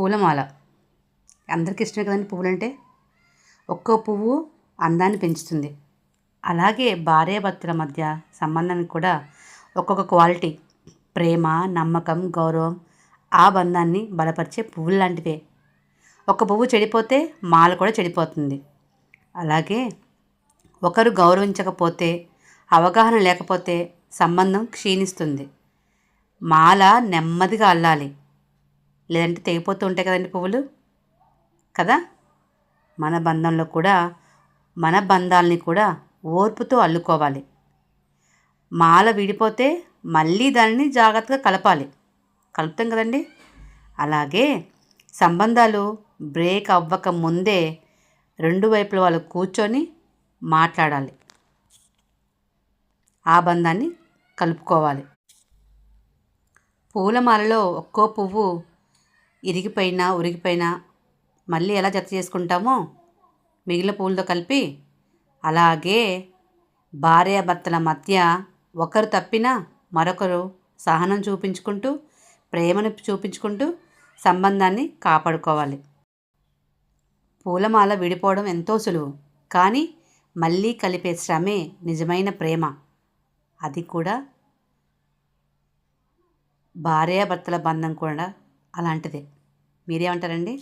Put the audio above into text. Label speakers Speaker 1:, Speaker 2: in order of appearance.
Speaker 1: పూలమాల. అందరికీ ఇష్టమే కదండి పువ్వులంటే? ఒక్కో పువ్వు అందాన్ని పెంచుతుంది. అలాగే భార్యాభర్తల మధ్య సంబంధానికి కూడా ఒక్కొక్క క్వాలిటీ. ప్రేమ నమ్మకం గౌరవం ఆ బంధాన్ని బలపరిచే పువ్వులు లాంటివే. ఒక పువ్వు చెడిపోతే మాల కూడా చెడిపోతుంది. అలాగే ఒకరు గౌరవించకపోతే అవగాహన లేకపోతే సంబంధం క్షీణిస్తుంది. మాల నెమ్మదిగా అల్లాలి. లేదంటే తెగిపోతూ ఉంటాయి కదండి పువ్వులు? కదా? మన బంధంలో కూడా మన బంధాలని కూడా ఓర్పుతో అల్లుకోవాలి. మాల విడిపోతే మళ్ళీ దానిని జాగ్రత్తగా కలపాలి. కలుపుతాం కదండి? అలాగే సంబంధాలు బ్రేక్ అవ్వక ముందే రెండు వైపుల వాళ్ళు కూర్చొని మాట్లాడాలి. ఆ బంధాన్ని కలుపుకోవాలి. పూలమాలలో ఒక్కో పువ్వు ఇరిగిపోయినా ఉరిగిపోయినా మళ్ళీ ఎలా జత చేసుకుంటామో మిగిలిన పూలతో కలిపి అలాగే భార్యాభర్తల మధ్య ఒకరు తప్పినా మరొకరు సహనం చూపించుకుంటూ ప్రేమను చూపించుకుంటూ సంబంధాన్ని కాపాడుకోవాలి. పూలమాల విడిపోవడం ఎంతో సులువు కానీ మళ్ళీ కలిపే శ్రమే నిజమైన ప్రేమ. అది కూడా భార్యాభర్తల బంధం కూడా అలాంటిదే. మీరేమంటారండి?